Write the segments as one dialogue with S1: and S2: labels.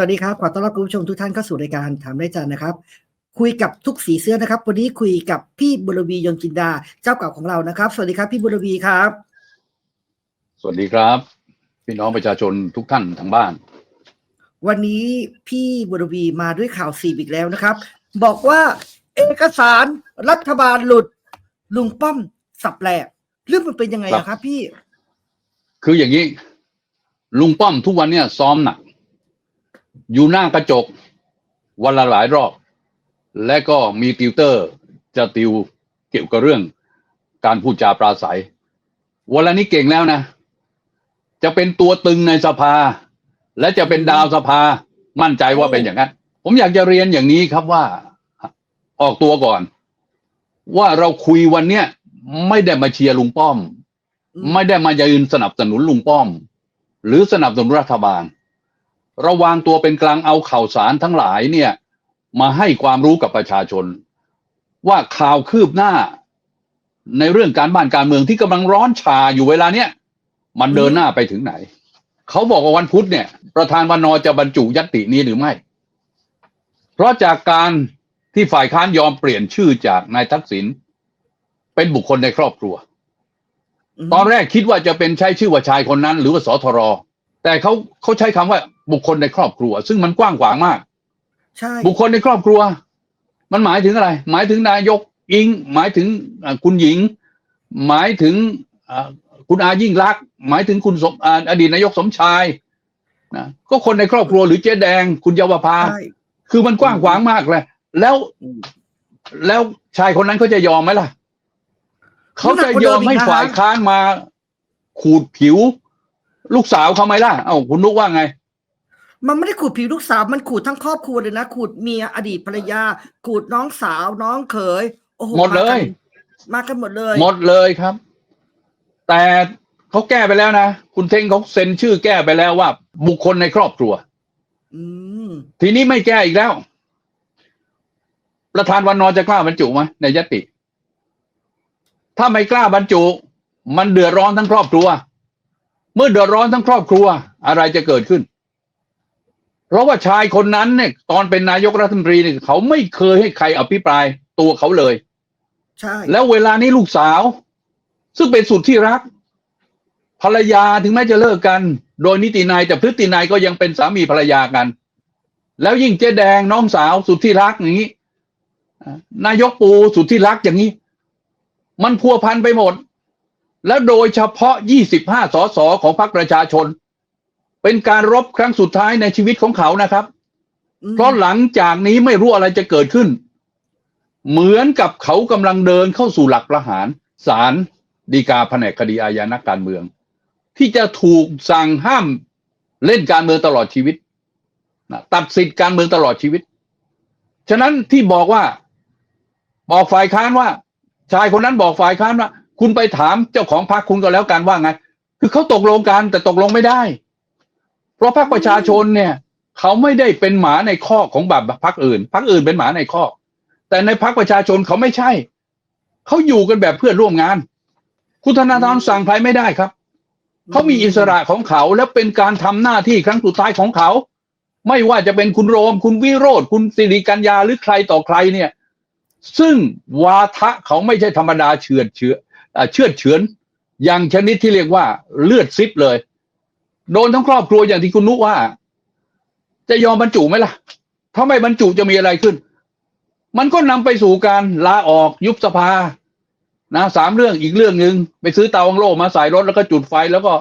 S1: สวัสดีครับ ขอต้อนรับคุณผู้ชมทุกท่านเข้าสู่รายการถามได้จันนะครับ คุยกับทุกสีเสื้อนะครับ วันนี้คุยกับพี่บุรวียนต์จินดา เจ้าเก่าของเรานะครับ สวัสดีครับพี่บุรวีครับ
S2: สวัสดีครับ พี่น้องประชาชนทุกท่านทางบ้าน
S1: วันนี้พี่บุรวีมาด้วยข่าวสีอีกแล้วนะครับ บอกว่าเอกสารรัฐบาลหลุดลุงป้อมสับแหลกเรื่องมันเป็นยังไงอะครับ พี่
S2: คืออย่างนี้ ลุงป้อมทุกวันเนี่ยซ้อมหนัก อยู่หน้ากระจก วันละหลายรอบ และก็มีติวเตอร์จะติวเกี่ยวกับเรื่องการพูดจาปราศัย วันละนี้เก่งแล้วนะ จะเป็นตัวตึงในสภา และจะเป็นดาวสภามั่นใจว่าเป็นอย่างนั้น ผมอยากจะเรียนอย่างนี้ครับว่า ออกตัวก่อน ว่าเราคุยวันเนี้ยไม่ได้มาเชียร์ลุงป้อม ไม่ได้มายืนสนับสนุนลุงป้อม หรือสนับสนุนรัฐบาล ระวางตัวเป็นกลางเอาข่าวสารทั้งหลายเนี่ย มาให้ความรู้กับประชาชน ว่าข่าวคืบหน้า ในเรื่องการบ้านการเมืองที่กำลังร้อนชาอยู่เวลาเนี้ยมันเดินหน้าไปถึงไหน เขาบอกว่าวันพุธเนี่ย ประธานวันนอจะบรรจุยัตตินี้หรือไม่ เพราะจากการที่ฝ่ายค้านยอมเปลี่ยนชื่อจากนายทักษิณเป็นบุคคลในครอบครัว ตอนแรกคิดว่าจะเป็นใช้ชื่อว่าชายคนนั้น หรือว่าสทรแต่เขาเขาใช้คำว่า บุคคลในครอบครัว ซึ่งมันกว้างขวางมาก
S1: ใช่
S2: บุคคลในครอบครัว มันหมายถึงอะไร หมายถึงนายกอิง หมายถึงอ่าคุณหญิง หมายถึงอ่าคุณอายิ่งรักษณ์หมายถึงคุณสมอ่าอดีตนายกสมชายนะก็คนในครอบครัวหรือเจ๊แดง คุณเยาวภา
S1: ใช่
S2: คือมันกว้างขวางมากเลยแล้วแล้วชายคนนั้นเขาจะยอมไหมล่ะ เขาจะยอมให้ฝ่ายค้านมา ขูดผิว ลูกสาวเขาไหมล่ะ เอ้าคุณนุกว่าไง
S1: มันไม่ได้ขูดผิวลูกสาว มันขูดทั้งครอบครัวเลยนะ ขูดเมียอดีตภรรยา ขูดน้องสาวน้องเขย โอ้โห
S2: หมดเลย
S1: มากันหมดเลย
S2: หมดเลยครับ แต่เขาแก้ไปแล้วนะ คุณเท่งเขาเซ็นชื่อแก้ไปแล้วว่า บุคคลในครอบครัว
S1: อืม
S2: ทีนี้ไม่แก้อีกแล้ว ประธานวันนอจะกล้าบรรจุไหมในยติ ถ้าไม่กล้าบรรจุ มันเดือดร้อนทั้งครอบครัว เมื่อเดือดร้อนทั้งครอบครัว อะไรจะเกิดขึ้น เพราะว่าชายคนนั้นเนี่ยตอนเป็นนายกรัฐมนตรีเนี่ยเขาไม่เคยให้ใครอภิปรายตัวเขาเลย
S1: ใช่
S2: แล้วเวลานี้ลูกสาว ซึ่งเป็นสุดที่รัก ภรรยาถึงแม้จะเลิกกัน โดยนิตินายแต่พฤตินายก็ยังเป็นสามีภรรยากัน แล้วยิ่งเจ๊แดงน้องสาวสุดที่รักอย่างนี้อ่านายกปูสุดที่รักอย่างนี้ มันพัวพันไปหมด แล้วโดยเฉพาะ 25 สสของพรรคประชาชน เป็นการรบครั้งสุดท้ายในชีวิตของเขานะครับ
S1: อืม
S2: เพราะหลังจากนี้ไม่รู้อะไรจะเกิดขึ้น เหมือนกับเขากำลังเดินเข้าสู่หลักประหารศาลฎีกาแผนกคดีอาญานักการเมือง ที่จะถูกสั่งห้ามเล่นการเมืองตลอดชีวิตนะตัดสิทธิ์การเมืองตลอดชีวิต ฉะนั้นที่บอกว่า บอกฝ่ายค้านว่า ชายคนนั้นบอกฝ่ายค้านว่า คุณไปถามเจ้าของพรรคคุณก็แล้วกันว่าไง คือเขาตกลงกันแต่ตกลงไม่ได้ เพราะพรรคประชาชนเนี่ย เขาไม่ได้เป็นหมาในคอของแบบพรรคอื่นพรรคอื่นเป็นหมาในคอแต่ในพรรคประชาชนเขาไม่ใช่ เขาอยู่กันแบบเพื่อนร่วมงาน คุณธนาธรสั่งใครไม่ได้ครับ เขามีอิสระของเขาแล้วเป็นการทำหน้าที่ครั้งสุดท้ายของเขา ไม่ว่าจะเป็นคุณโรม คุณวิโรธคุณสิริกัญญาหรือใครต่อใครเนี่ย ซึ่งวาทะเขาไม่ใช่ธรรมดาเฉือนเฉือนอ่าเชื่อดเฉือนอย่างชนิดที่เรียกว่าเลือดซิบเลย โดนทั้งครอบครัวอย่างที่คุณนุว่า จะยอมบรรจุไหมล่ะถ้าไม่บรรจุจะมีอะไรขึ้น มันก็นำไปสู่การลาออกยุบสภานะสามเรื่องอีกเรื่องหนึ่งไปซื้อเตาอังโล่มาใส่รถแล้วก็จุดไฟแล้วก็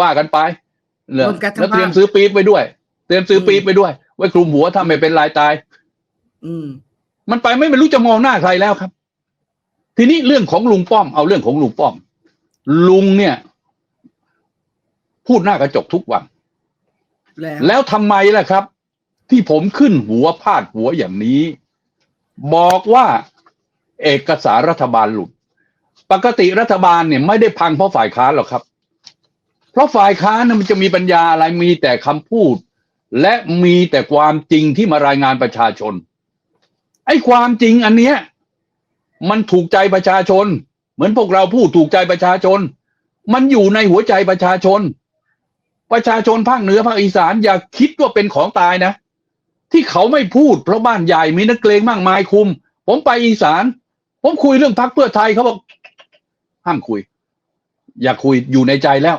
S2: ว่ากันไปเหรอ
S1: รวมกันทั้ง
S2: แล้วเตรียม
S1: บ้าน
S2: ซื้อปี๊บไปด้วย เตรียมซื้ออ
S1: ม
S2: ปี๊บไปด้วย ไว้คลุมหัวถ้าไม่เป็นลายตาย
S1: อืม
S2: มันไปไม่ไม่รู้จะมองหน้าใครแล้วครับ ทีนี้เรื่องของลุงป้อมเอาเรื่องของลุงป้อม ลุงเนี่ย พูดหน้ากระจกทุกวัน
S1: แล้ว
S2: แล้วทำไมล่ะครับ ที่ผมขึ้นหัวพาดหัวอย่างนี้ บอกว่าเอกสารรัฐบาลหลุด ปกติรัฐบาลเนี่ยไม่ได้พังเพราะฝ่ายค้านหรอกครับ เพราะฝ่ายค้านน่ะมันจะมีปัญญาอะไรมีแต่คำพูด และมีแต่ความจริงที่มารายงานประชาชน ไอ้ความจริงอันเนี้ยมันถูกใจประชาชน เหมือนพวกเราพูดถูกใจประชาชน มันอยู่ในหัวใจประชาชน ประชาชนภาคเหนือภาคอีสานอย่าคิดว่าเป็นของตายนะ ที่เขาไม่พูดเพราะบ้านใหญ่มีนักเกรงมากมายคุม ผมไปอีสาน ผมคุยเรื่องพักเพื่อไทยเขาบอก ห้ามคุย อย่าคุยอยู่ในใจแล้ว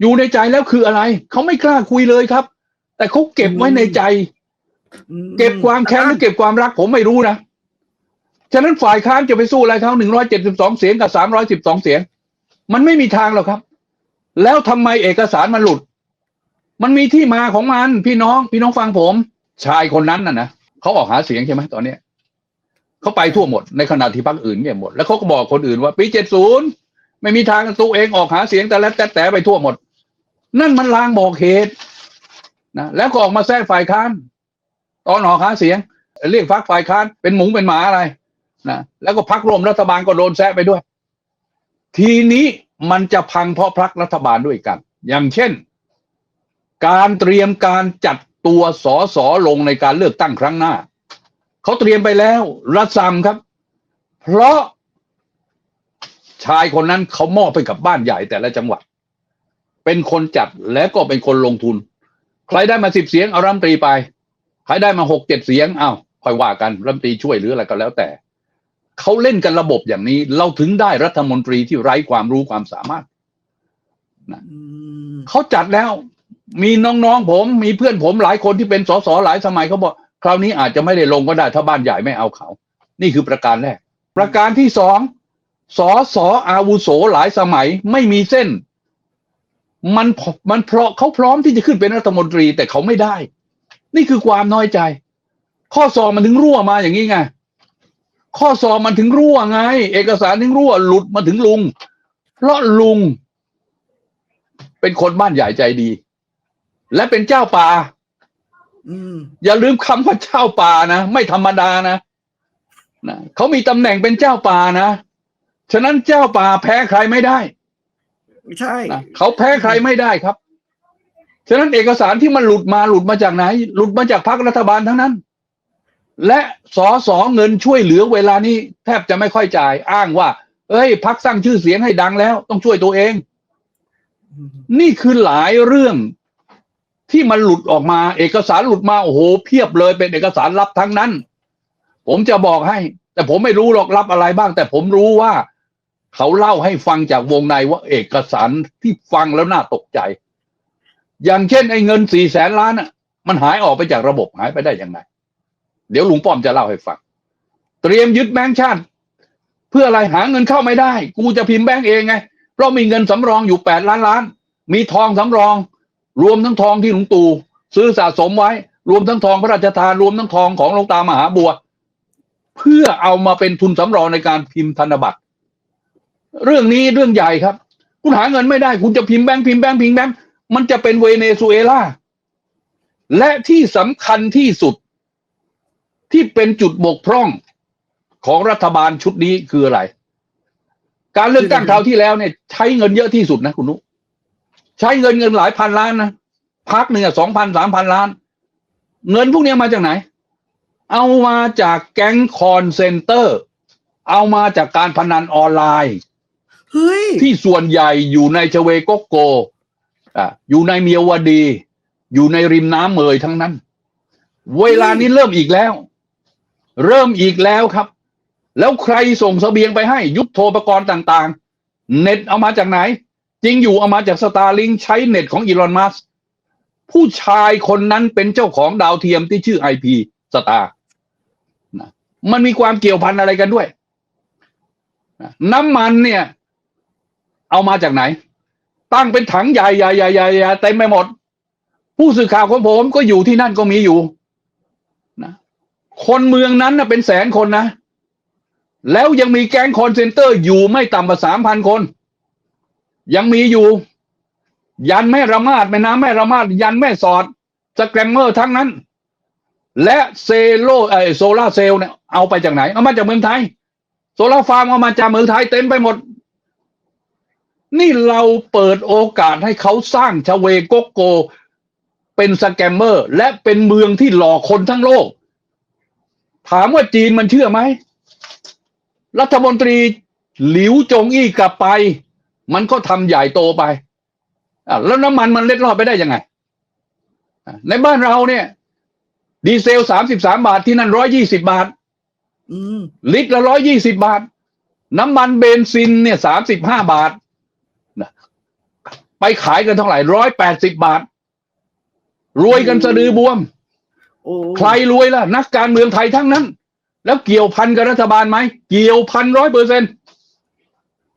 S2: อยู่ในใจแล้วคืออะไร เขาไม่กล้าคุยเลยครับ แต่เขาเก็บไว้ในใจ
S1: อืม
S2: เก็บความแค้นหรือเก็บความรัก ผมไม่รู้นะฉะนั้นฝ่ายค้านจะไปสู้อะไรเขาหนึ่งร้อยเจ็ดสิบสองเสียงกับสามร้อยสิบสองเสียง มันไม่มีทางหรอกครับ แล้วทำไมเอกสารมันหลุด มันมีที่มาของมัน พี่น้อง พี่น้องฟังผม ชายคนนั้นน่ะนะเขาออกหาเสียงใช่ไหมตอนเนี้ยเขาไปทั่วหมดในขณะที่พรรคอื่นเนี่ยหมดแล้วเขาก็บอกคนอื่นว่าปีเจ็ดศูนย์ไม่มีทางตัวเองออกหาเสียงแต่ละแต่แต่ไปทั่วหมด นั่นมันลางบอกเหตุนะแล้วก็ออกมาแทรกฝ่ายค้านตอนออกหาเสียง เรียกพักฝ่ายค้านเป็นหมูเป็นหมาอะไรนะแล้วก็พักร่วมรัฐบาลก็โดนแซะไปด้วย ทีนี้ มันจะพังเพราะพักรัฐบาลด้วยกัน อย่างเช่น การเตรียมการจัดตัวสอสอลงในการเลือกตั้งครั้งหน้า เขาเตรียมไปแล้วรัฐซัมครับ เพราะชายคนนั้นเขามอบไปกับบ้านใหญ่แต่ละจังหวัด เป็นคนจัดและก็เป็นคนลงทุน ใครได้มาสิบเสียงเอารัมตรีไป ใครได้มาหกเจ็ดเสียงเอ้าค่อยว่ากันรัมตรีช่วยหรืออะไรก็แล้วแต่ เขาเล่นกันระบบอย่างนี้ เราถึงได้รัฐมนตรีที่ไร้ความรู้ความสามารถ
S1: อืม
S2: เขาจัดแล้ว มีน้องๆผม มีเพื่อนผมหลายคนที่เป็นสสหลายสมัยเขาบอกคราวนี้อาจจะไม่ได้ลงก็ได้ถ้าบ้านใหญ่ไม่เอาเขา นี่คือประการแรก ประการที่สองสอสออาวุโสหลายสมัยไม่มีเส้น มันพมันเพราะเขาพร้อมที่จะขึ้นเป็นรัฐมนตรีแต่เขาไม่ได้ นี่คือความน้อยใจ ข้อสอบมันถึงรั่วมาอย่างนี้ไง ข้อสอบมันถึงรั่วไง เอกสารถึงรั่ว หลุดมาถึงลุง เพราะลุง เป็นคนบ้านใหญ่ใจดี และเป็นเจ้าป่า
S1: อืม
S2: อย่าลืมคำว่าเจ้าป่านะ ไม่ธรรมดานะนะเขามีตำแหน่งเป็นเจ้าป่านะฉะนั้นเจ้าป่าแพ้ใครไม่ได้
S1: ใช่
S2: นะเขาแพ้ใครไม่ได้ครับ ฉะนั้นเอกสารที่มันหลุดมาหลุดมาจากไหน หลุดมาจากพรรครัฐบาลทั้งนั้น และสอสอเงินช่วยเหลือเวลานี้แทบจะไม่ค่อยจ่าย อ้างว่า เอ้ย พักสร้างชื่อเสียงให้ดังแล้ว ต้องช่วยตัวเอง นี่คือหลายเรื่องที่มันหลุดออกมา เอกสารหลุดมาโอ้โหเพียบเลยเป็นเอกสารลับทั้งนั้น ผมจะบอกให้ แต่ผมไม่รู้หรอกรับอะไรบ้าง แต่ผมรู้ว่า เขาเล่าให้ฟังจากวงในว่า เอกสารที่ฟังแล้วน่าตกใจ อย่างเช่นไอ้เงินสี่แสนล้านอะ มันหายออกไปจากระบบหายไปได้ยังไง เดี๋ยวลุงป้อมจะเล่าให้ฟัง เตรียมยึดแบงก์ชาติ เพื่ออะไรหาเงินเข้าไม่ได้ กูจะพิมพ์แบงก์เองไง เพราะมีเงินสำรองอยู่แปดล้านล้าน มีทองสำรอง รวมทั้งทองที่หลวงตู่ซื้อสะสมไว้ รวมทั้งทองพระราชทานรวมทั้งทองของหลวงตามหาบัว เพื่อเอามาเป็นทุนสำรองในการพิมพ์ธนบัตร เรื่องนี้เรื่องใหญ่ครับ คุณหาเงินไม่ได้ คุณจะพิมพ์แบงค์พิมพ์แบงค์พิมพ์แบงค์มันจะเป็นเวเนซุเอลาและที่สำคัญที่สุด ที่เป็นจุดบกพร่องของรัฐบาลชุดนี้คืออะไร การเลือกตั้งคราวที่แล้วเนี่ย ใช้เงินเยอะที่สุดนะคุณนุใช้เงินเงินหลายพันล้านนะพักหนึ่งสองพันสามพันล้าน เงินพวกเนี้ยมาจากไหน เอามาจากแก๊งคอนเซนเตอร์ เอามาจากการพนันออนไลน์
S1: เฮ้ย
S2: ที่ส่วนใหญ่อยู่ในชเวโกโกอะอยู่ในเมียวดี อยู่ในริมน้ำเมยทั้งนั้น เวลานี้เริ่มอีกแล้ว เริ่มอีกแล้วครับ แล้วใครส่งเสบียงไปให้ ยุทโธปกรณ์ต่างๆ เน็ตเอามาจากไหน จริงอยู่เอามาจากสตาร์ลิงใช้เน็ตของอีลอนมัสผู้ชายคนนั้นเป็นเจ้าของดาวเทียมที่ชื่อไอพีสตาร์มันมีความเกี่ยวพันอะไรกันด้วย น้ำมันเนี่ย เอามาจากไหน ตั้งเป็นถังใหญ่ใหญ่ใหญ่ใหญ่ใหญ่เต็มไปหมด ผู้สื่อข่าวของผมก็อยู่ที่นั่นก็มีอยู่ คนเมืองนั้นนะเป็นแสนคนนะ แล้วยังมีแก๊งคอนเซนเตอร์อยู่ไม่ต่ำกว่าสามพันคน ยังมีอยู่ ยันแม่ระมาดแม่น้ำแม่ระมาดยันแม่สอดสแกรมเมอร์ทั้งนั้น และเซโลไอโซลาเซลล์เนี่ยเอาไปจากไหน เอามาจากเมืองไทย โซลาฟาร์มเอามาจากเมืองไทยเต็มไปหมด นี่เราเปิดโอกาสให้เขาสร้างชเวโกโก เป็นสแกมเมอร์ และเป็นเมืองที่หลอกคนทั้งโลก ถามว่าจีนมันเชื่อไหม รัฐมนตรีหลิวจงอี้กลับไป มันก็ทำใหญ่โตไปอะแล้วน้ำมันมันเล็ดลอดไปได้ยังไงอะในบ้านเราเนี่ย ดีเซลสามสิบสามบาทที่นั่นร้อยยี่สิบาท
S1: อืม
S2: ลิตรละร้อยยี่สิบาท น้ำมันเบนซินเนี่ยสามสิบห้าบาทนะไปขายกันเท่าไหร่ร้อยแปดสิบบาท รวยกันสะดือบวม
S1: โอ้
S2: ใครรวยล่ะ นักการเมืองไทยทั้งนั้น แล้วเกี่ยวพันกับรัฐบาลไหม เกี่ยวพันร้อยเปอร์เซ็น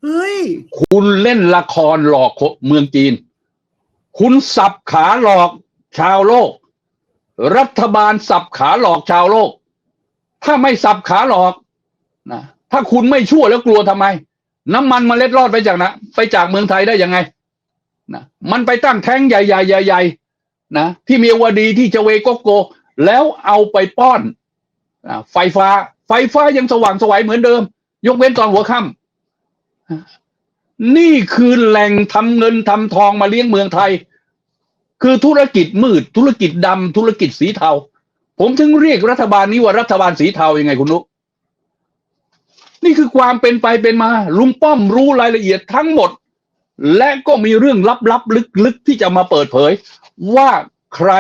S1: เฮ้ย
S2: คุณเล่นละครหลอกเมืองจีน คุณสับขาหลอกชาวโลก รัฐบาลสับขาหลอกชาวโลก ถ้าไม่สับขาหลอกนะถ้าคุณไม่ชั่วแล้วกลัวทำไม น้ำมันมาเล็ดรอดไปจากนะไปจากเมืองไทยได้ยังไงนะมันไปตั้งแท้งใหญ่ๆใหญ่ๆนะที่มีอวดีที่จะเวโกโก แล้วเอาไปป้อนอไฟฟ้า ไฟฟ้ายังสว่างสวัยเหมือนเดิม ยกเว้นตอนหัวค่ำนี่คือแหล่งทำเงินทำทองมาเลี้ยงเมืองไทย คือธุรกิจมืด ธุรกิจดำธุรกิจสีเทา ผมถึงเรียกรัฐบาลนี้ว่ารัฐบาลสีเทายังไงคุณนุกนี่คือความเป็นไปเป็นมา ลุงป้อมรู้รายละเอียดทั้งหมด และก็มีเรื่องลับๆลึกๆที่จะมาเปิดเผย ว่า ใคร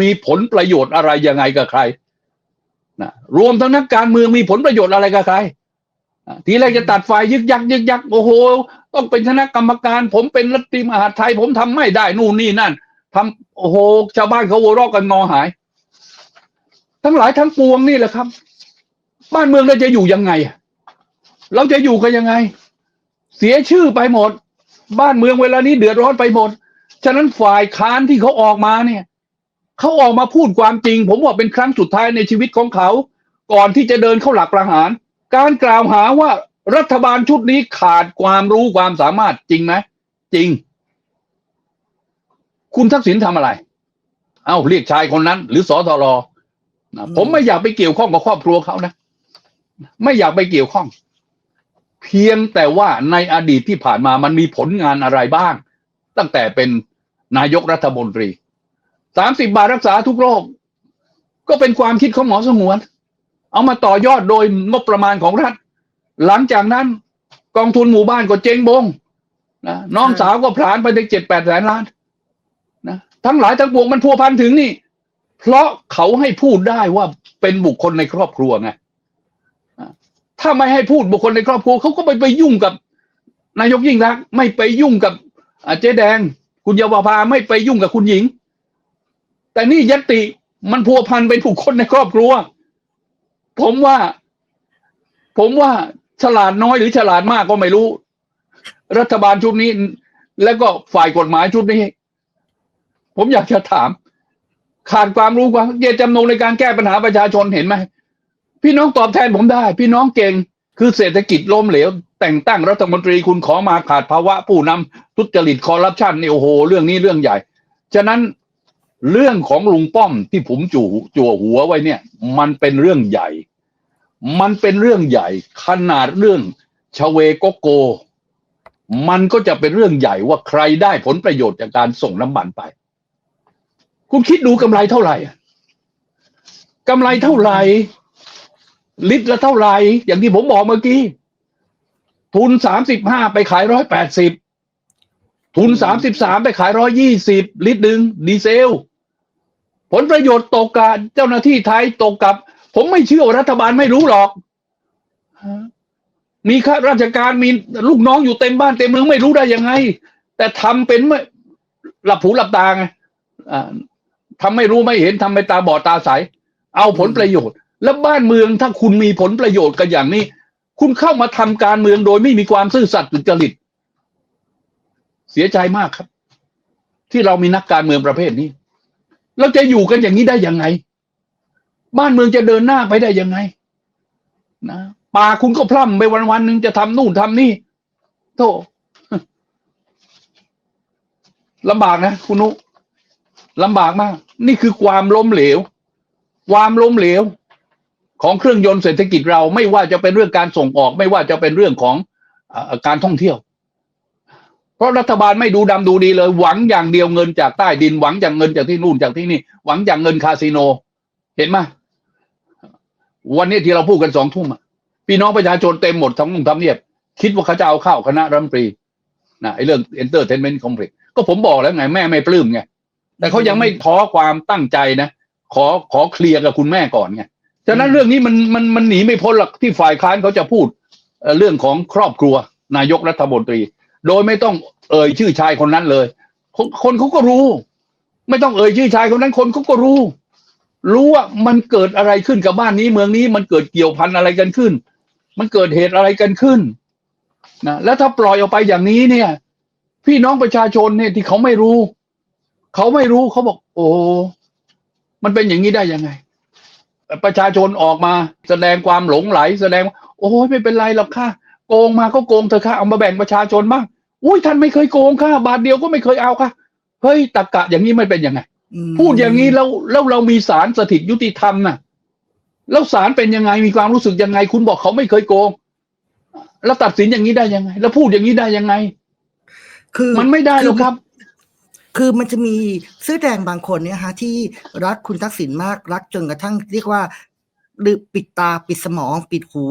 S2: มีผลประโยชน์อะไรยังไงกับใครนะรวมทั้งนักการเมืองมีผลประโยชน์อะไรกับใครทีแรกจะตัดไฟยึกยักยึกยักโอ้โห ต้องเป็นคณะกรรมการ ผมเป็นรัฐมนตรีมหาไทย ผมทำไม่ได้นู่นนี่นั่นทำโอ้โหชาวบ้านเขาโวราะกันงอหาย ทั้งหลายทั้งปวงนี่แหละครับ บ้านเมืองเราจะอยู่ยังไง เราจะอยู่กันยังไง เสียชื่อไปหมด บ้านเมืองเวลานี้เดือดร้อนไปหมด ฉะนั้นฝ่ายค้านที่เขาออกมาเนี่ยเขาออกมาพูดความจริง ผมว่าเป็นครั้งสุดท้ายในชีวิตของเขา ก่อนที่จะเดินเข้าหลักประหาร การกล่าวหาว่ารัฐบาลชุดนี้ขาดความรู้ความสามารถจริงไหมจริง คุณทักษิณทำอะไร เอ้าเรียกชายคนนั้น หรือสอทรนะผมไม่อยากไปเกี่ยวข้องกับครอบครัวเขานะ ไม่อยากไปเกี่ยวข้อง เพียงแต่ว่าในอดีตที่ผ่านมามันมีผลงานอะไรบ้าง ตั้งแต่เป็น นายกรัฐมนตรีสามสิบบาทรักษาทุกโรค ก็เป็นความคิดของหมอสงวน เอามาต่อยอดโดยงบประมาณของรัฐ หลังจากนั้นกองทุนหมู่บ้านก็เจ๊งบงนะน้องสาวก็ผลาญไปถึงเจ็ดแปดแสนล้านนะทั้งหลายทั้งปวงมันพัวพันถึงนี่ เพราะเขาให้พูดได้ว่าเป็นบุคคลในครอบครัวไงถ้าไม่ให้พูดบุคคลในครอบครัวเขาก็ไปไปยุ่งกับนายกยิ่งรัก ไม่ไปยุ่งกับเจ๊แดง คุณเยาวภาไม่ไปยุ่งกับคุณหญิง แต่นี่ยติมันพัวพันเป็นบุคคลในครอบครัว ผมว่า ผมว่าฉลาดน้อยหรือฉลาดมากก็ไม่รู้ รัฐบาลชุดนี้ แล้วก็ฝ่ายกฎหมายชุดนี้ ผมอยากจะถาม ขาดความรู้ความเจตจำนงในการแก้ปัญหาประชาชนเห็นไหมพี่น้องตอบแทนผมได้ พี่น้องเก่ง คือเศรษฐกิจล้มเหลว แต่งตั้งรัฐมนตรีคุณขอมาขาดภาวะผู้นำทุจริตคอร์รัปชันนี่โอ้โห เรื่องนี้เรื่องใหญ่ ฉะนั้นเรื่องของลุงป้อมที่ผมจู่จั่วหัวไว้เนี่ย มันเป็นเรื่องใหญ่ มันเป็นเรื่องใหญ่ ขนาดเรื่องชเวโกโก มันก็จะเป็นเรื่องใหญ่ว่าใครได้ผลประโยชน์จากการส่งน้ำมันไป คุณคิดดูกำไรเท่าไหร่กำไรเท่าไหร่ ลิตรละเท่าไหร่ อย่างที่ผมบอกเมื่อกี้ ทุนสามสิบห้าไปขายร้อยแปดสิบทุนสามสิบสามไปขายร้อยยี่สิบลิตรหนึ่งดีเซล ผลประโยชน์ตกกับเจ้าหน้าที่ไทยตกกับ ผมไม่เชื่อว่ารัฐบาลไม่รู้หรอก มีข้าราชการมีลูกน้องอยู่เต็มบ้านเต็มเมืองไม่รู้ได้ยังไง แต่ทำเป็นไม่หลับหูหลับตาไงอ่าทำไม่รู้ไม่เห็นทำไปตาบอดตาใส เอาผลประโยชน์ แล้วบ้านเมืองถ้าคุณมีผลประโยชน์กันอย่างนี้ คุณเข้ามาทำการเมืองโดยไม่มีความซื่อสัตย์สุจริต เสียใจมากครับ ที่เรามีนักการเมืองประเภทนี้ เราจะอยู่กันอย่างนี้ได้ยังไง บ้านเมืองจะเดินหน้าไปได้ยังไง นะป่าคุณก็พร่ำไปวันวันๆหนึ่งจะทำนู่นทำนี่โธ่ลำบากนะคุณนุลำบากมาก นี่คือความล้มเหลว ความล้มเหลว ของเครื่องยนต์เศรษฐกิจเราไม่ว่าจะเป็นเรื่องการส่งออก ไม่ว่าจะเป็นเรื่องของอการท่องเที่ยว เพราะรัฐบาลไม่ดูดำดูดีเลย หวังอย่างเดียวเงินจากใต้ดินหวังจากเงินจากที่นู่นจากที่นี่ หวังจากเงินคาสิโน เห็นไหมวันนี้ที่เราพูดกันสองทุ่มพี่น้องประชาชนเต็มหมดทั้งนุ่งทำเนียบ คิดว่าเขาจะเอาเข้าคณะรัฐมนตรีนะไอ้เรื่อง entertainment complex ก็ผมบอกแล้วไงแม่ไม่ปลื้มไงแต่เขายังไม่ท้อความตั้งใจนะ ขอขอเคลียร์กับคุณแม่ก่อนไง ฉะนั้น
S1: อืม
S2: เรื่องนี้มันมันมันหนีไม่พ้นหรอกที่ฝ่ายค้านเขาจะพูดเอ่อเรื่องของครอบครัวนายกรัฐมนตรี โดยไม่ต้องเอ่ยชื่อชายคนนั้นเลย คนคนเขาก็รู้ ไม่ต้องเอ่ยชื่อชายคนนั้นคนเขาก็รู้ รู้ว่ามันเกิดอะไรขึ้นกับบ้านนี้เมืองนี้มันเกิดเกี่ยวพันอะไรกันขึ้น มันเกิดเหตุอะไรกันขึ้นนะแล้วถ้าปล่อยออกไปอย่างนี้เนี่ย พี่น้องประชาชนเนี่ยที่เขาไม่รู้ เขาไม่รู้เขาบอก โอ้มันเป็นอย่างนี้ได้ยังไง ประชาชนออกมาแสดงความหลงไหล แสดงว่าโอ้ยไม่เป็นไรหรอกค่ะ โกงมาก็โกงเถอะค่ะเอามาแบ่งประชาชนบ้างอุ้ยท่านไม่เคยโกงค่ะ บาทเดียวก็ไม่เคยเอาค่ะเฮ้ยตะกะอย่างนี้ไม่เป็นยังไง
S1: อืม
S2: พูดอย่างนี้แล้วแล้วเรามีศาลสถิตยุติธรรมน่ะแล้วศาลเป็นยังไงมีความรู้สึกยังไง คุณบอกเขาไม่เคยโกง แล้วตัดสินอย่างนี้ได้ยังไง แล้วพูดอย่างนี้ได้ยังไง
S1: คือ
S2: มันไม่ได้หรอกครับ
S1: คือมันจะมีเสื้อแดงบางคนเนี่ยฮะที่รักคุณทักษิณมากรักจนกระทั่งเรียกว่าหรือปิดตาปิดสมอง ปิดหู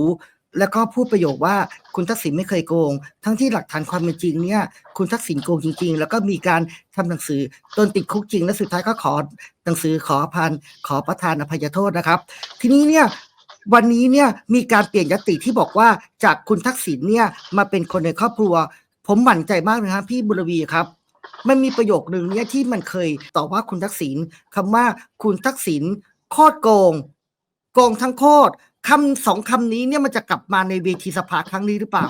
S1: แล้วก็พูดประโยคว่าคุณทักษิณไม่เคยโกง ทั้งที่หลักฐานความเป็นจริงเนี่ย คุณทักษิณโกงจริง ๆ แล้วก็มีการทำหนังสือจนติดคุกจริง และสุดท้ายก็ขอหนังสือขออภันขอประทานอภัยโทษนะครับ ทีนี้เนี่ยวันนี้เนี่ยมีการเปลี่ยนยติที่บอกว่าจากคุณทักษิณเนี่ยมาเป็นคนในครอบครัว ผมหมั่นใจมากเลยครับพี่บุรวีครับ มันมีประโยคหนึ่งเนี่ยที่มันเคยต่อว่าคุณทักษิณคำว่าคุณทักษิณโคตรโกง โกงทั้งโคตรคำสองคำนี้เนี่ยมันจะกลับมาในเวทีสภาครั้งนี้หรือเปล่า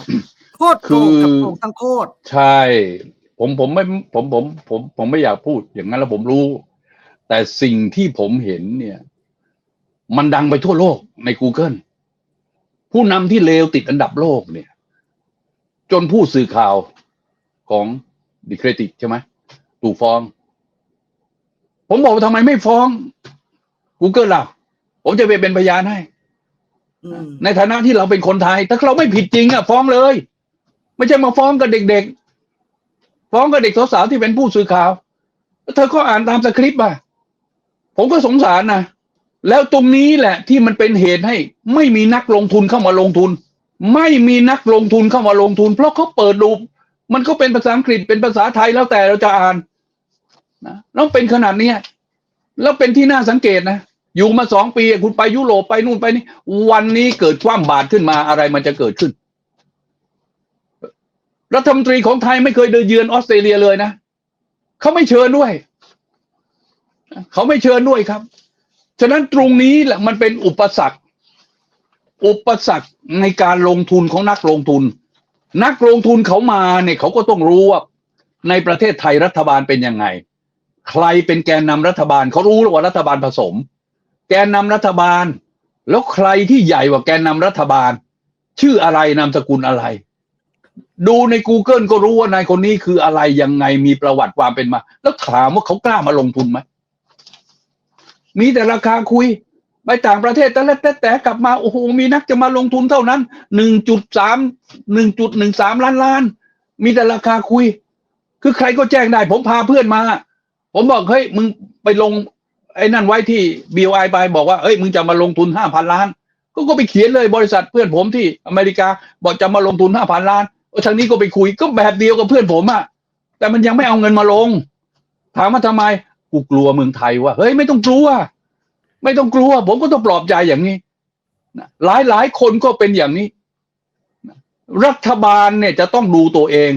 S1: โคตรโกงกับ
S2: คือ
S1: โกงทั้งโคตร
S2: ใช่ ผมผมไม่ผมผมผมผมไม่อยากพูดอย่างนั้นแล้วผมรู้ แต่สิ่งที่ผมเห็นเนี่ย มันดังไปทั่วโลกใน Google ผู้นำที่เลวติดอันดับโลกเนี่ย จนผู้สื่อข่าวของ ดิเครติใช่ไหมถูกฟ้อง ผมบอกว่าทำไมไม่ฟ้อง Google ล่ะผมจะไปเป็นพยานให้
S1: อืม
S2: ในฐานะที่เราเป็นคนไทย ถ้าเราไม่ผิดจริงอะ ฟ้องเลย ไม่ใช่มาฟ้องกับเด็กๆ ฟ้องกับเด็กสาวๆที่เป็นผู้สื่อข่าวเธอก็อ่านตามสคริปต์อะผมก็สงสารนะแล้วตรงนี้แหละที่มันเป็นเหตุให้ ไม่มีนักลงทุนเข้ามาลงทุน ไม่มีนักลงทุนเข้ามาลงทุน เพราะเขาเปิดดู มันก็เป็นภาษาอังกฤษเป็นภาษาไทยแล้วแต่เราจะอ่านนะแล้วเป็นขนาดเนี้ยแล้วเป็นที่น่าสังเกตนะอยู่มาสองปีคุณไปยุโรปไปนู่นไปนี่วันนี้เกิดความบาดขึ้นมาอะไรมันจะเกิดขึ้น รัฐมนตรีของไทยไม่เคยเดินเยือนออสเตรเลียเลยนะเขาไม่เชิญด้วย เขาไม่เชิญด้วยครับ ฉะนั้นตรงนี้แหละมันเป็นอุปสรรค อุปสรรคในการลงทุนของนักลงทุน นักลงทุนเขามาเนี่ยเขาก็ต้องรู้ว่า ในประเทศไทยรัฐบาลเป็นยังไง ใครเป็นแกนนำรัฐบาลเขารู้ว่ารัฐบาลผสม แกนนำรัฐบาล แล้วใครที่ใหญ่กว่าแกนนำรัฐบาล ชื่ออะไรนามสกุลอะไร ดูใน Google ก็รู้ว่านายคนนี้คืออะไรยังไงมีประวัติความเป็นมา แล้วถามว่าเขากล้ามาลงทุนไหมมีแต่ราคาคุย ไปต่างประเทศแต่ละแต่แต่กลับมาโอ้โหมีนักจะมาลงทุนเท่านั้นหนึ่งจุดสามหนึ่งจุดหนึ่งสามล้านล้าน มีแต่ราคาคุย คือใครก็แจ้งได้ ผมพาเพื่อนมา ผมบอกเฮ้ยมึงไปลงไอ้นั่นไว้ที่ BOI ไปบอกว่าเอ้ยมึงจะมาลงทุนห้าพันล้าน ก็ก็ไปเขียนเลยบริษัทเพื่อนผมที่อเมริกาบอกจะมาลงทุนห้าพันล้านเออทางนี้ก็ไปคุยก็แบบเดียวกับเพื่อนผมอะแต่มันยังไม่เอาเงินมาลง ถามว่าทำไมกูกลัวเมืองไทยว่าเฮ้ยไม่ต้องกลัว ไม่ต้องกลัว ผมก็ต้องปลอบใจอย่างนี้นะหลายหลายคนก็เป็นอย่างนี้นะรัฐบาลเนี่ยจะต้องดูตัวเอง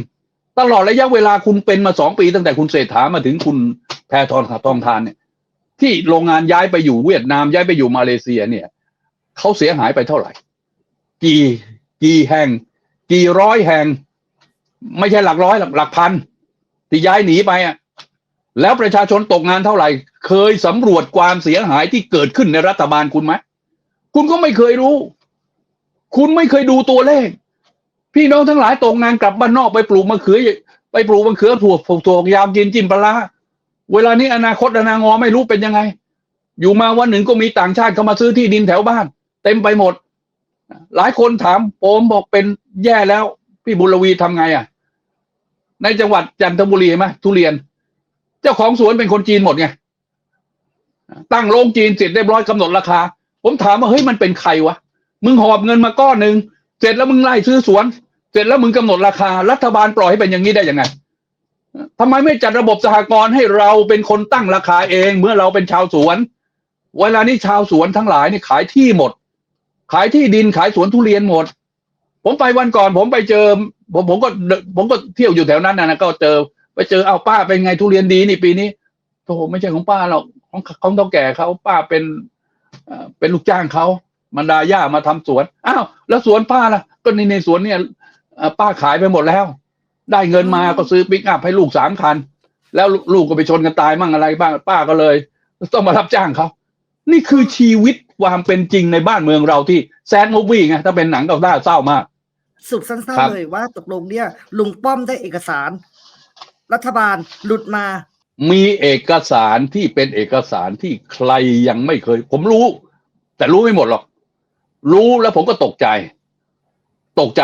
S2: ตลอดระยะเวลาคุณเป็นมาสองปี ตั้งแต่คุณเศรษฐามาถึงคุณแพทองทองทานเนี่ย ที่โรงงานย้ายไปอยู่เวียดนามย้ายไปอยู่มาเลเซียเนี่ยเขาเสียหายไปเท่าไหร่ กี่กี่แห่ง กี่ร้อยแห่ง ไม่ใช่หลักร้อยหลักหลักพันที่ย้ายหนีไปอะ แล้วประชาชนตกงานเท่าไหร่ เคยสำรวจความเสียหายที่เกิดขึ้นในรัฐบาลคุณไหมคุณก็ไม่เคยรู้ คุณไม่เคยดูตัวเลข พี่น้องทั้งหลายตกงานกลับบ้านนอกไปปลูกมะเขือ ไปปลูกมะเขือถั่วถั่วยาวกินจิ้มปลาร้าเวลานี้อนาคตอนางอไม่รู้เป็นยังไง อยู่มาวันหนึ่งก็มีต่างชาติเข้ามาซื้อที่ดินแถวบ้าน เต็มไปหมด หลายคนถามผมบอกเป็นแย่แล้ว พี่บุรวีทำไงอะ ในจังหวัดจันทบุรีไหมทุเรียน เจ้าของสวนเป็นคนจีนหมดไงตั้งโรงจีนเสร็จเรียบร้อยกำหนดราคา ผมถามว่าเฮ้ยมันเป็นใครวะมึงหอบเงินมาก้อนหนึ่งเสร็จแล้วมึงไล่ซื้อสวน เสร็จแล้วมึงกำหนดราคา รัฐบาลปล่อยให้เป็นอย่างนี้ได้ยังไงทำไมไม่จัดระบบสหกรณ์ให้เราเป็นคนตั้งราคาเอง เมื่อเราเป็นชาวสวน เวลานี้ชาวสวนทั้งหลายนี่ขายที่หมด ขายที่ดินขายสวนทุเรียนหมด ผมไปวันก่อน ผมไปเจอ ผมผมก็ผมก็เที่ยวอยู่แถวนั้นนะก็เจอ ไปเจอเอาป้าเป็นไงทุเรียนดีนี่ปีนี้โอ้โหไม่ใช่ของป้าหรอกของของเท่าแก่เขาป้าเป็นเอ่อเป็นลูกจ้างเขามันดาย่ามาทำสวนอ้าวแล้วสวนป้าล่ะ ก็ในในสวนเนี่ยเอ่อป้าขายไปหมดแล้ว ได้เงินมาก็ซื้อปิกอัพให้ลูกสามคัน แล้วลูกก็ไปชนกันตายมั่งอะไรบ้างป้าก็เลย ต้องมารับจ้างเขานี่คือชีวิตความเป็นจริงในบ้านเมืองเราที่แซดมูฟวี่ไงถ้าเป็นหนังก็น่าเศร้ามาก
S1: สรุปสั้น
S2: ครับ
S1: ๆเลยว่าตกลงเนี่ย ลุงป้อมได้เอกสาร รัฐบาลหลุดมา
S2: มีเอกสารที่เป็นเอกสารที่ใครยังไม่เคย ผมรู้ แต่รู้ไม่หมดหรอก รู้แล้วผมก็ตกใจ ตกใจ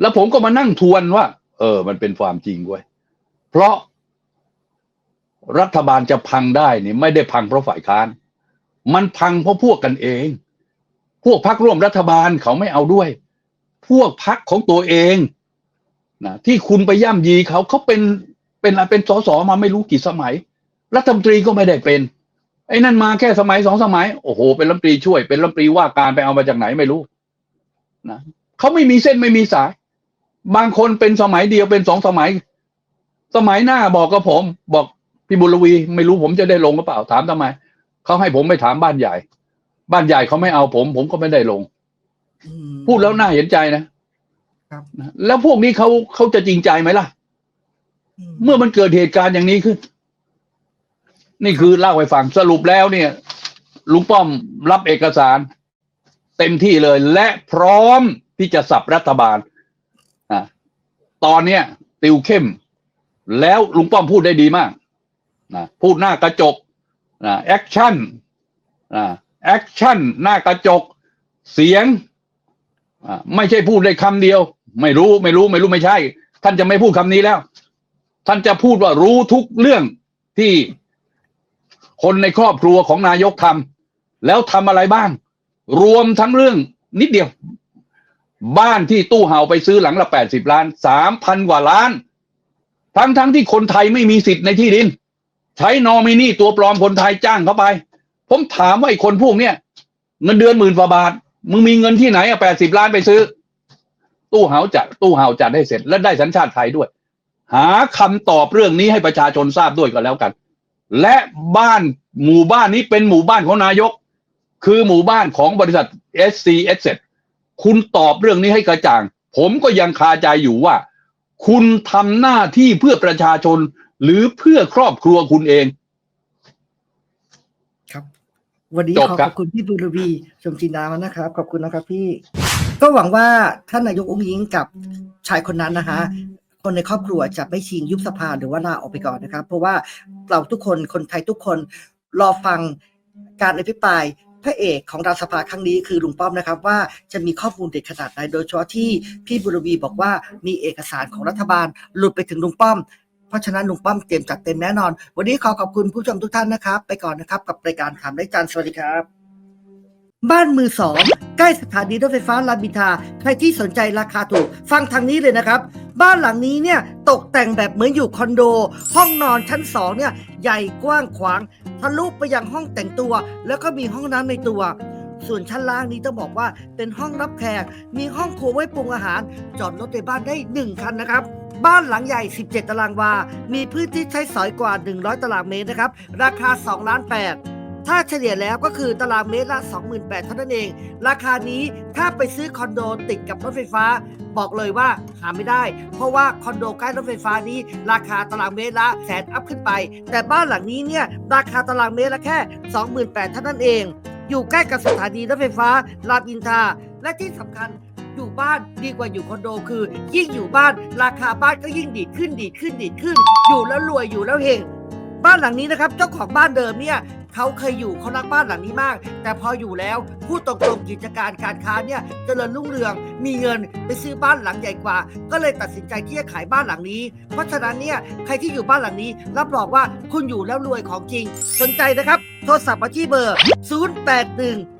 S2: แล้วผมก็มานั่งทวนว่า เออ มันเป็นความจริงเว้ยเพราะรัฐบาลจะพังได้นี่ไม่ได้พังเพราะฝ่ายค้าน มันพังเพราะพวกกันเอง พวกพักร่วมรัฐบาลเขาไม่เอาด้วย พวกพักของตัวเองนะที่คุณไปย่ำยีเขาเขาเป็น เป็นอะไรเป็นสสมาไม่รู้กี่สมัย รัฐมนตรีก็ไม่ได้เป็น ไอ้นั่นมาแค่สมัยสองสมัย โอ้โห เป็นรัฐมนตรีช่วย เป็นรัฐมนตรีว่าการไปเอามาจากไหนไม่รู้นะเขาไม่มีเส้นไม่มีสาย บางคนเป็นสมัยเดียวเป็นสองสมัย สมัยหน้าบอกกับผม บอกพี่บุญลวี ไม่รู้ผมจะได้ลงหรือเปล่าถามทำไมเขาให้ผมไปถามบ้านใหญ่ บ้านใหญ่เขาไม่เอาผม ผมก็ไม่ได้ลง
S1: อืม
S2: พูดแล้วน่าเห็นใจนะครับนะแล้วพวกนี้เขาเขาจะจริงใจไหมล่ะ เมื่อมันเกิดเหตุการณ์อย่างนี้ขึ้น นี่คือเล่าให้ฟังสรุปแล้วเนี่ยลุงป้อมรับเอกสาร เต็มที่เลย และพร้อมที่จะสับรัฐบาลนะตอนเนี้ย ติวเข้ม แล้วลุงป้อมพูดได้ดีมากนะพูดหน้ากระจกนะแอคชั่นนะแอคชั่นหน้ากระจกเสียงอ่าไม่ใช่พูดได้คำเดียว ไม่รู้ไม่รู้ไม่รู้ไม่ใช่ ท่านจะไม่พูดคำนี้แล้ว ท่านจะพูดว่ารู้ทุกเรื่องที่คนในครอบครัวของนายกทำแล้วทำอะไรบ้าง รวมทั้งเรื่องนิดเดียว บ้านที่ตู้เห่าไปซื้อหลังละแปดสิบล้านสามพันกว่าล้าน ทั้งทั้งที่คนไทยไม่มีสิทธิ์ในที่ดิน ใช้นอมินีตัวปลอมคนไทยจ้างเข้าไป ผมถามว่าไอ้คนพวกเนี้ยเงินเดือนหมื่นกว่าบาท มึงมีเงินที่ไหนอะแปดสิบล้านไปซื้อ ตู้เห่าจัดตู้เห่าจัดให้เสร็จและได้สัญชาติไทยด้วย หาคำตอบเรื่องนี้ให้ประชาชนทราบด้วยก็แล้วกัน และบ้านหมู่บ้านนี้เป็นหมู่บ้านของนายก คือหมู่บ้านของบริษัท SC e s คุณตอบเรื่องนี้ให้กระจ่าง ผมก็ยังคาใจอยู่ว่า คุณทำหน้าที่เพื่อประชาชนหรือเพื่อครอบครัวคุณเอง
S1: ครับ วันนี้
S2: จบ
S1: ขอ
S2: ครั
S1: ข
S2: บ
S1: อบคุณพี่บุรวีชมจินดามานะครับ ขอบคุณนะครับพี่ ก็หวังว่าท่านนายกองค์ยิงกับชายคนนั้นนะคะ คนในครอบครัวจะไม่ชิงยุบสภาหรือว่าลาออกไปก่อนนะครับ เพราะว่าเราทุกคนคนไทยทุกคนรอฟังการอภิปรายพระเอกของรัฐสภาครั้งนี้คือลุงป้อมนะครับ ว่าจะมีข้อมูลเด็ดขนาดไหนโดยเฉพาะที่พี่บุรวีบอกว่ามีเอกสารของรัฐบาล หลุดไปถึงลุงป้อม เพราะฉะนั้นลุงป้อมเตรียมจัดเต็มแน่นอน วันนี้ขอขอบคุณผู้ชมทุกท่านนะครับ ไปก่อนนะครับกับรายการถามได้จันสวัสดีครับ บ้านมือสองใกล้สถานีรถไฟฟ้ารามอินทาใครที่สนใจราคาถูก ฟังทางนี้เลยนะครับ บ้านหลังนี้เนี่ยตกแต่งแบบเหมือนอยู่คอนโด ห้องนอนชั้นสองเนี่ยใหญ่กว้างขวางทะลุไปยังห้องแต่งตัว แล้วก็มีห้องน้ำในตัว ส่วนชั้นล่างนี้ต้องบอกว่าเป็นห้องรับแขกมีห้องครัวไว้ปรุงอาหาร จอดรถในบ้านได้ 1 คันนะครับบ้านหลังใหญ่ 17 ตารางวา มีพื้นที่ใช้สอยกว่า 100 ตารางเมตรนะครับ ราคา 2 ล้าน 8 ถ้าเฉลี่ยแล้วก็คือตารางเมตรละ 28,000เท่านั้นเอง ราคานี้ถ้าไปซื้อคอนโดติดกับรถไฟฟ้า บอกเลยว่าหาไม่ได้ เพราะว่าคอนโดใกล้รถไฟฟ้านี้ ราคาตารางเมตรละแสนอัพขึ้นไป แต่บ้านหลังนี้เนี่ยราคาตารางเมตรละแค่ 28,000เท่านั้นเอง อยู่ใกล้กับสถานีรถไฟฟ้ารามอินทราและที่สำคัญอยู่บ้านดีกว่าอยู่คอนโดคือ ยิ่งอยู่บ้านราคาบ้านก็ยิ่งดีดขึ้นดีดขึ้นดีดขึ้น อยู่แล้วรวยอยู่แล้วเฮง บ้านหลังนี้นะครับ เจ้าของบ้านเดิมเนี่ยเขาเคยอยู่เขารักบ้านหลังนี้มาก แต่พออยู่แล้วพูดตรงๆกิจการการค้าเนี่ยเจริญรุ่งเรืองมีเงินไปซื้อบ้านหลังใหญ่กว่า ก็เลยตัดสินใจที่จะขายบ้านหลังนี้ เพราะฉะนั้นเนี่ยใครที่อยู่บ้านหลังนี้ รับรองว่าคุณอยู่แล้วรวยของจริง สนใจนะครับ โทรศัพท์มาที่เบอร์ 081